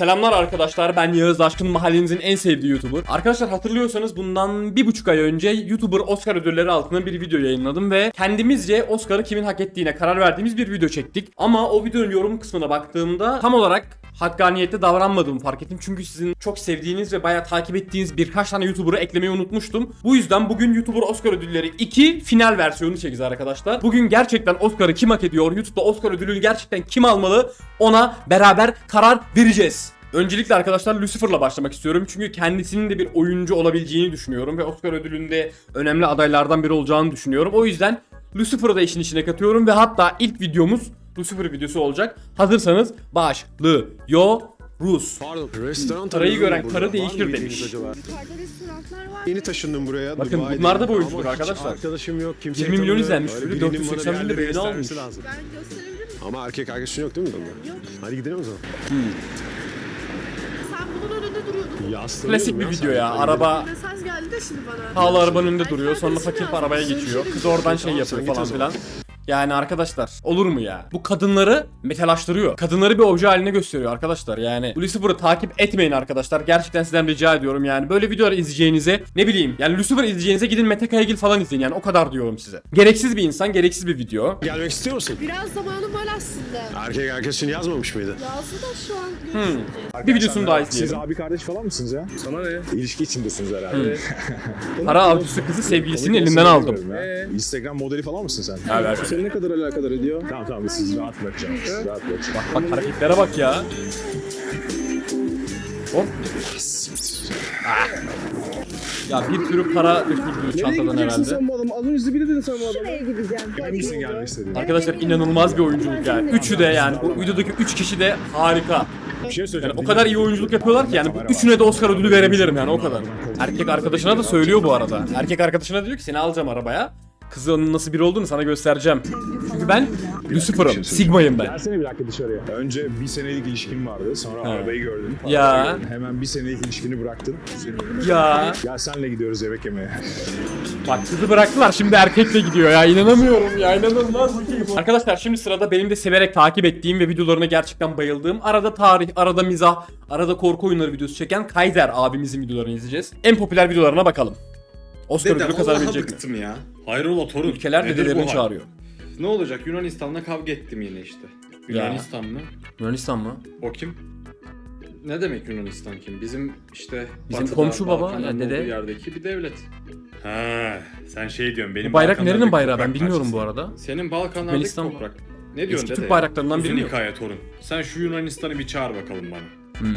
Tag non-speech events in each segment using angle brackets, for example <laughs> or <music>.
Selamlar arkadaşlar ben Yağız Aşkın mahallenizin en sevdiği YouTuber. Arkadaşlar hatırlıyorsanız bundan bir buçuk ay önce YouTuber Oscar ödülleri altında bir video yayınladım ve kendimizce Oscar'ı kimin hak ettiğine karar verdiğimiz bir video çektik. Ama o videonun yorum kısmına baktığımda tam olarak hakkaniyette davranmadığımı fark ettim. Çünkü sizin çok sevdiğiniz ve bayağı takip ettiğiniz birkaç tane YouTuber'ı eklemeyi unutmuştum. Bu yüzden bugün YouTuber Oscar ödülleri 2 final versiyonu çekeceğiz arkadaşlar. Bugün gerçekten Oscar'ı kim hak ediyor? YouTube'da Oscar ödülünü gerçekten kim almalı? Ona beraber karar vereceğiz. Öncelikle arkadaşlar Lucifer'la başlamak istiyorum. Çünkü kendisinin de bir oyuncu olabileceğini düşünüyorum. Ve Oscar ödülünde önemli adaylardan biri olacağını düşünüyorum. O yüzden Lucifer'ı da işin içine katıyorum. Ve hatta ilk videomuz Lucifer videosu olacak. Hazırsanız başlıyoruz. Pardon. Restoran Parayı gören karı değişir demiş. bildiğiniz Acaba? Yukarıda restoranlar var. Yeni taşındım buraya. Bakın Dubai'deyim. bunlar da bu oyunculuk Ama hiç arkadaşlar. Arkadaşım yok. Kimseyi 20 milyon izlenmiş. Öyle Böyle birinin 480 bana bin de beğeni almış. Ben gösterebilir miyim? Ama erkek arkadaşın yok değil mi bunda? Yok. Hadi gidelim o zaman. Sen bunun önünde. Yaslanıyorum Klasik bir video ya. Araba Mesaj geldi de şimdi bana. pahalı arabanın önünde duruyor. Sonra fakir arabaya geçiyor. Kız oradan şey yapıyor falan filan. Yani arkadaşlar olur mu ya? Bu kadınları metalaştırıyor. Kadınları bir obje haline gösteriyor arkadaşlar. Yani Lucifer'ı takip etmeyin arkadaşlar. Gerçekten sizden rica ediyorum yani. Böyle videolar izleyeceğinize ne bileyim. Yani Lucifer izleyeceğinize gidin Mete Kayagil falan izleyin yani. O kadar diyorum size. Gereksiz bir insan, gereksiz bir video. Gelmek istiyor musun? Biraz zamanım var aslında. Erkek arkadaşın yazmamış mıydı? Yazdı da şu an görüşmeyeceğiz. Bir videosunu daha Siz izleyelim. abi kardeş falan mısınız ya? Sana ne? İlişki içindesiniz herhalde. <laughs> Para avcısı kızı sevgilisinin Komik elinden olsun aldım. bilmiyorum ya. Instagram modeli falan mısın sen? Ha, ver. Seni ne kadar alakadar ediyor? Tamam tamam biz sizi rahat bırakacağım. Sizi rahat bırakacağım. Bak hareketlere bak ya. Hop. Ya bir sürü para döküldü çantadan herhalde. bu adamı? Az önce zibidi dedin sen bu adamı. Şuraya gideceğim. Hangisini gelmek istediğin? Arkadaşlar inanılmaz bir oyunculuk yani. Üçü de yani bu videodaki üç kişi de harika. Bir şey söyleyeceğim. Yani o kadar iyi oyunculuk yapıyorlar ki yani bu üçüne de Oscar ödülü verebilirim yani o kadar. Erkek arkadaşına da söylüyor bu arada. Erkek arkadaşına diyor ki seni alacağım arabaya. Kızın nasıl biri olduğunu sana göstereceğim. Çünkü ben Lucifer'ım, Sigma'yım ben. Gelsene bir dakika dışarıya. Önce bir senelik ilişkin vardı. Sonra arabayı gördün. Ya. Arabayı gördün. Hemen bir senelik ilişkini bıraktın. Ya Gel senle gidiyoruz yemek yemeye. bak kızı bıraktılar şimdi erkekle gidiyor ya inanamıyorum ya inanılmaz bir şey bu. Arkadaşlar şimdi sırada benim de severek takip ettiğim ve videolarına gerçekten bayıldığım arada tarih, arada mizah, arada korku oyunları videosu çeken Kaiser abimizin videolarını izleyeceğiz. En popüler videolarına bakalım. Oscar Dede ödülü kazanabilecek mi? bıktım ya. Hayrola torun. Ülkeler Nedir dedelerini bu hal? çağırıyor. Ne olacak Yunanistan'la kavga ettim yine işte. Yunanistan mı? Yunanistan mı? O kim? Ne demek Yunanistan kim? Bizim işte Bizim batıda, komşu baba, Balkanların ya dede. olduğu yerdeki bir devlet. Ha, sen şey diyorsun benim Bu bayrak Balkanlardaki nerenin bayrağı ben toprak bilmiyorum bu parçası. arada. Senin Balkanlardaki Türkmenistan toprak. Ne diyorsun Eski dede? Türk bayraklarından Uzun biri yok. hikaye torun. Sen şu Yunanistan'ı bir çağır bakalım bana. Hmm.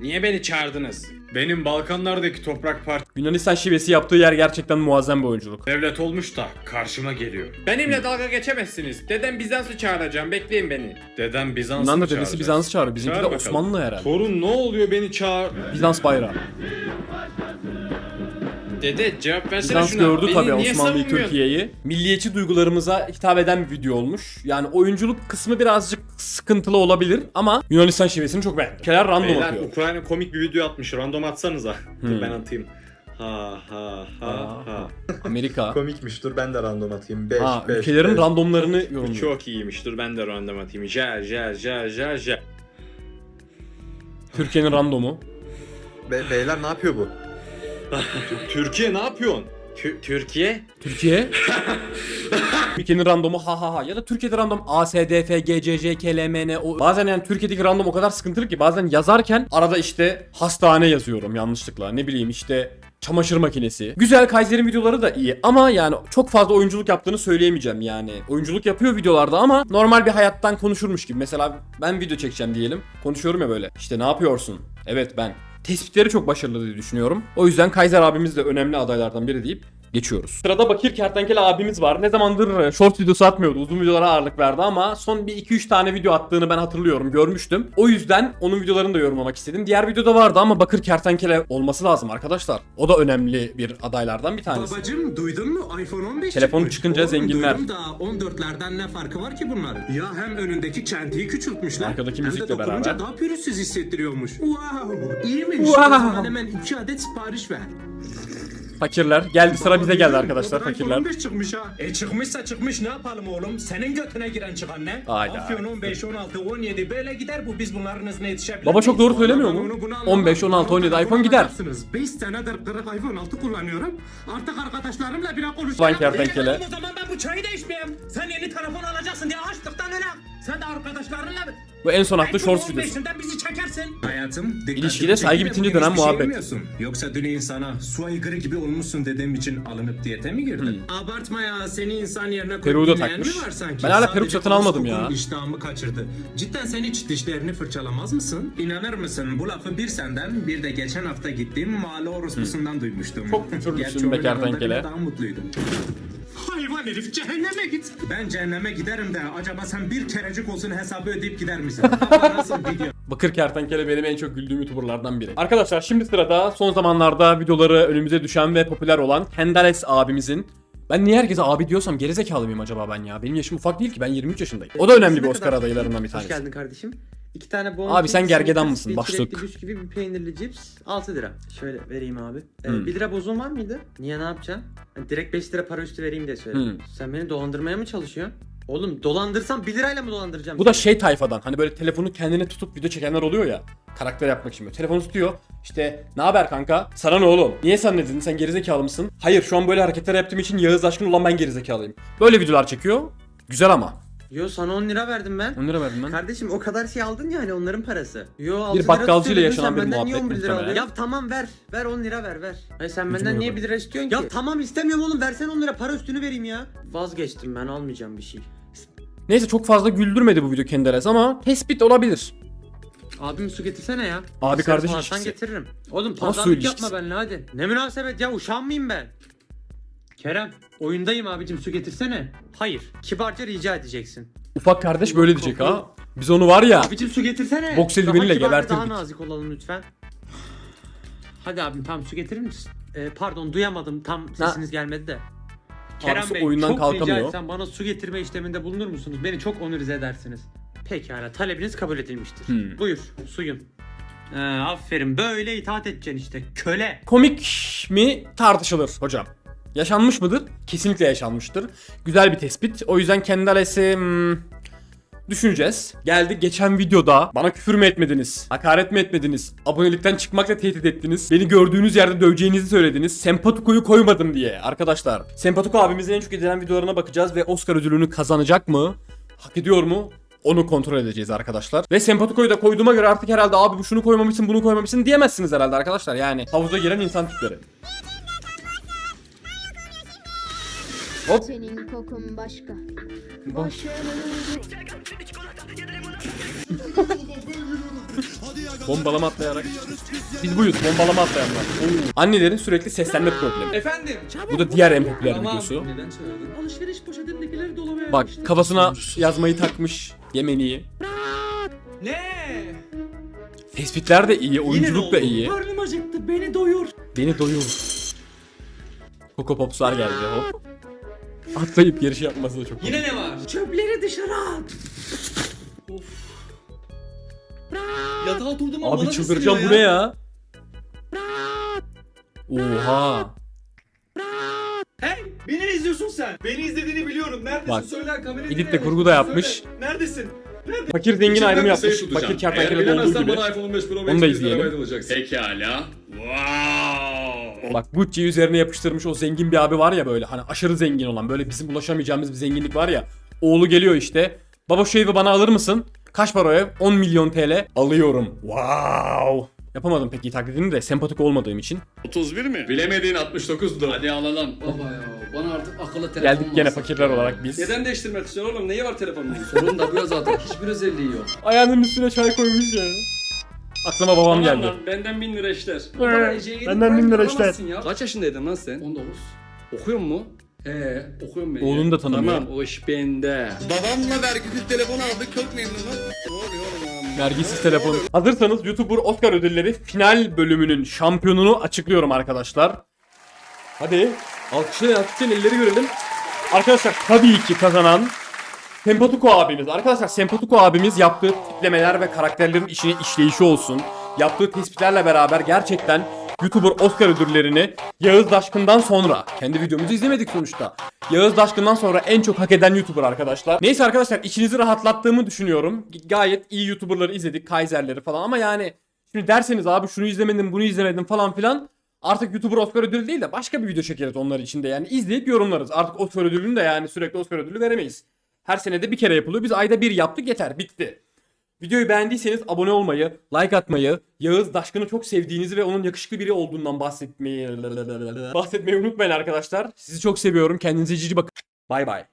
Niye beni çağırdınız? Benim Balkanlardaki toprak parçası Yunanistan şivesi yaptığı yer gerçekten muazzam bir oyunculuk. devlet olmuş da karşıma geliyor. Benimle dalga geçemezsiniz. Dedem Bizans'ı çağıracağım. Bekleyin beni. Dedem Bizans'ı Bundan da dedesi çağıracak? Bizans'ı çağırıyor. Bizimki Çağır de bakalım. Osmanlı herhalde. Torun ne oluyor beni çağır. Bizans bayrağı. Dede cevap versene Bizans şuna. gördü Beni tabii niye Osmanlı'yı savunmuyorsun? Türkiye'yi. Milliyetçi duygularımıza hitap eden bir video olmuş. Yani oyunculuk kısmı birazcık sıkıntılı olabilir ama Yunanistan şivesini çok beğendim. Ülkeler random Beyler atıyor. Ukrayna komik bir video atmış. Random atsanıza. Hmm. Dur ben atayım. Ha ha ha ha. Amerika. <laughs> Komikmiş dur ben de random atayım. 5 Ha, 5 ülkelerin randomlarını Bu yorumluyor. çok iyiymiş. Dur ben de random atayım. Ja ja ja ja ja. Türkiye'nin randomu. beyler ne yapıyor bu? Türkiye ne yapıyorsun? Tü- Türkiye? Türkiye. <laughs> Ülkenin randomu ha ha ha ya da Türkiye'de random A, S, D, F, G, C, J, K, L, M, N, O. Bazen yani Türkiye'deki random o kadar sıkıntılı ki bazen yazarken arada işte hastane yazıyorum yanlışlıkla. Ne bileyim işte çamaşır makinesi. Güzel Kaiser'in videoları da iyi ama yani çok fazla oyunculuk yaptığını söyleyemeyeceğim yani. Oyunculuk yapıyor videolarda ama normal bir hayattan konuşurmuş gibi. Mesela ben video çekeceğim diyelim. Konuşuyorum ya böyle. İşte ne yapıyorsun? Evet ben. Tespitleri çok başarılı diye düşünüyorum. O yüzden Kaiser abimiz de önemli adaylardan biri deyip geçiyoruz. Sırada Bakir Kertenkele abimiz var. Ne zamandır e, short videosu atmıyordu. Uzun videolara ağırlık verdi ama son bir 2-3 tane video attığını ben hatırlıyorum. Görmüştüm. O yüzden onun videolarını da yorumlamak istedim. Diğer videoda vardı ama Bakır Kertenkele olması lazım arkadaşlar. O da önemli bir adaylardan bir tanesi. Babacım duydun mu iPhone 15 Telefon çıkmış. çıkınca Oğlum, zenginler. Duydum da 14'lerden ne farkı var ki bunların? Ya hem önündeki çentiyi küçültmüşler. Arkadaki hem müzikle de dokununca beraber. daha pürüzsüz hissettiriyormuş. Wow iyiymiş. Wow. O zaman hemen 2 adet sipariş ver. Fakirler. Geldi sıra bize geldi arkadaşlar fakirler. 15 çıkmış ha. E çıkmışsa çıkmış ne yapalım oğlum? Senin götüne giren çıkan ne? Hayda. Afyon 15, 16, 17 böyle gider bu biz bunların hızına yetişebilir Baba çok doğru söylemiyor mu? bunu- bunu anlamam. 15, 16, 17 iPhone gider. Anlarsınız. 5 senedir kırık iPhone 6 kullanıyorum. Artık arkadaşlarımla bile konuşuyorum. Lan kertenkele. O zaman ben bu çayı da içmeyeyim. Sen yeni telefon alacaksın diye açlıktan öyle. Sen de arkadaşlarınla Bu en son iPhone shorts videosu. 15'inden bizi çekersin. Hayatım İlişkide saygı bitince dönen şey muhabbet. Yoksa dün insana su aygırı gibi olmuşsun dediğim için alınıp diyete mi girdin? Abartma ya seni insan yerine koyup Peruğu da mi var sanki? Ben hala peruk satın almadım ya. iştahımı kaçırdı. Cidden sen hiç dişlerini fırçalamaz mısın? İnanır mısın bu lafı bir senden bir de geçen hafta gittiğim mahalle orospusundan duymuştum. Çok küfürlüsün be kertenkele. Daha mutluydum. Hayvan herif cehenneme git. Ben cehenneme giderim de acaba sen bir kerecik olsun hesabı ödeyip gider misin? <laughs> Nasıl video? Bakır kertenkele benim en çok güldüğüm youtuberlardan biri. Arkadaşlar şimdi sırada son zamanlarda videoları önümüze düşen ve popüler olan Kendales abimizin ben niye herkese abi diyorsam gerizekalı mıyım acaba ben ya? Benim yaşım ufak değil ki ben 23 yaşındayım. O da önemli bir Oscar adaylarından bir Hoş tanesi. geldin kardeşim. İki tane bon Abi sen gergedan mısın? bir Başlık. çilekli güç gibi bir peynirli cips 6 lira. Şöyle vereyim abi. Ee, Hmm. 1 lira bozun var mıydı? Niye ne yapacaksın? Yani direkt 5 lira para üstü vereyim diye söyledim. Hmm. Sen beni dolandırmaya mı çalışıyorsun? Oğlum dolandırsam 1 lirayla mı dolandıracağım? Bu da şey tayfadan hani böyle telefonu kendine tutup video çekenler oluyor ya. Karakter yapmak için böyle. Telefonu tutuyor. İşte ne haber kanka? Sana ne oğlum? Niye sen dedin? Sen gerizekalı mısın? Hayır şu an böyle hareketler yaptığım için Yağız aşkın olan ben gerizekalıyım. Böyle videolar çekiyor. Güzel ama. Yo sana 10 lira verdim ben. 10 lira verdim ben. Kardeşim o kadar şey aldın ya hani onların parası. Yo 6 lira bakkalcıyla dedin, yaşanan bir benden niye muhabbet 11 lira alıyorsun? Ya tamam ver. Ver 10 lira ver ver. Hayır sen Gücüm benden niye öyle. 1 lira istiyorsun ki? Ya tamam istemiyorum oğlum versen 10 lira para üstünü vereyim ya. Vazgeçtim ben almayacağım bir şey. Neyse çok fazla güldürmedi bu video Kenderes ama tespit olabilir. Abim su getirsene ya. Abi Sen kardeş ilişkisi. getiririm. Oğlum pazarlık yapma benimle hadi. Ne münasebet ya uşağım mıyım ben? Kerem oyundayım abicim su getirsene. Hayır kibarca rica edeceksin. Ufak kardeş böyle diyecek ha. Biz onu var ya. Abicim su getirsene. Boks eldiveniyle gebertirdik. Daha nazik olalım lütfen. Hadi abim tamam su getirir misin? Ee, pardon duyamadım tam sesiniz gelmedi de. Kerem Abisi Bey oyundan çok kalkamıyor. rica etsem bana su getirme işleminde bulunur musunuz? Beni çok onurize edersiniz. Pekala talebiniz kabul edilmiştir. Hmm. Buyur suyun. Ee, aferin böyle itaat edeceksin işte köle. Komik mi tartışılır hocam. Yaşanmış mıdır? Kesinlikle yaşanmıştır. Güzel bir tespit. O yüzden Kendales'i hmm, düşüneceğiz. Geldik geçen videoda bana küfür mü etmediniz? Hakaret mi etmediniz? Abonelikten çıkmakla tehdit ettiniz. Beni gördüğünüz yerde döveceğinizi söylediniz. Sempatiko'yu koymadım diye arkadaşlar. Sempatiko abimizin en çok izlenen videolarına bakacağız ve Oscar ödülünü kazanacak mı? Hak ediyor mu? Onu kontrol edeceğiz arkadaşlar. Ve Sempatiko'yu da koyduğuma göre artık herhalde abi bu şunu koymamışsın bunu koymamışsın diyemezsiniz herhalde arkadaşlar. Yani havuza giren insan tipleri. Hop. Senin kokun başka. <laughs> Bombalama atlayarak. Biz buyuz bombalama atlayanlar. Annelerin sürekli seslenme problemi. Efendim. Bu da diğer en popüler Tamam. videosu. Neden söyledin? Alışveriş poşetindekileri dolabaya Bak kafasına yazmayı takmış Yemeni'yi. Ne? Tespitler de iyi, oyunculuk da iyi. Karnım acıktı beni doyur. Beni doyur. Coco Pops'lar geldi hop. Atlayıp yarış yapması da çok Yine ne var? Çöpleri dışarı at. Yatağa oturdum ama Abi bana çıldıracağım bu ne ya? Oha. Hey! Beni ne izliyorsun sen? Beni izlediğini biliyorum. Neredesin? Bak, Söyle kamerayı. Edit de kurgu da yapmış. Söyle. Neredesin? Fakir zengin İçinden ayrımı bir sayı yapmış. tutacağım. Fakir kertenkele Eğer olduğu bilemezsen gibi. bana iPhone 15 Pro Max Onu da 100 lira izleyelim. alacaksın. Pekala. Wow. Bak Gucci üzerine yapıştırmış o zengin bir abi var ya böyle hani aşırı zengin olan böyle bizim ulaşamayacağımız bir zenginlik var ya. Oğlu geliyor işte. Baba şu evi bana alır mısın? Kaç para o ev? 10 milyon TL. Alıyorum. Wow. Yapamadım pek iyi taklidini de sempatik olmadığım için. 31 mi? Bilemediğin 69'du. Hadi alalım. Baba ya bana artık akıllı telefon Geldik gene lazım. fakirler olarak biz. Neden değiştirmek istiyorsun oğlum? Neyi var telefonun? Sorun da bu ya zaten. Hiçbir özelliği yok. Ayağının üstüne çay koymuş ya. Aklıma babam geldi. benden bin lira işler. benden bin lira işler. Ya. Kaç yaşındaydın lan sen? 19. Okuyor mu? He, okuyorum ben. Oğlunu da tanımıyor. Tamam, o iş bende. Babamla vergisiz telefon aldık, çok memnunum. Ne oluyor oğlum? Vergisiz telefon. Hazırsanız YouTuber Oscar ödülleri final bölümünün şampiyonunu açıklıyorum arkadaşlar. Hadi. Alkışlayın alkışlayın elleri görelim. Arkadaşlar tabii ki kazanan Sempatuko abimiz. Arkadaşlar Sempatuko abimiz yaptığı tiplemeler ve karakterlerin işini işleyişi olsun. Yaptığı tespitlerle beraber gerçekten YouTuber Oscar ödüllerini Yağız Daşkın'dan sonra kendi videomuzu izlemedik sonuçta. Yağız Daşkın'dan sonra en çok hak eden YouTuber arkadaşlar. Neyse arkadaşlar içinizi rahatlattığımı düşünüyorum. Gayet iyi YouTuber'ları izledik. Kaiser'leri falan ama yani şimdi derseniz abi şunu izlemedim bunu izlemedim falan filan. Artık YouTuber Oscar ödülü değil de başka bir video çekeriz onlar için de yani izleyip yorumlarız. Artık Oscar ödülünü de yani sürekli Oscar ödülü veremeyiz. Her senede bir kere yapılıyor. Biz ayda bir yaptık yeter bitti. Videoyu beğendiyseniz abone olmayı, like atmayı, Yağız Daşkın'ı çok sevdiğinizi ve onun yakışıklı biri olduğundan bahsetmeyi bahsetmeyi unutmayın arkadaşlar. Sizi çok seviyorum. Kendinize cici bakın. Bay bay.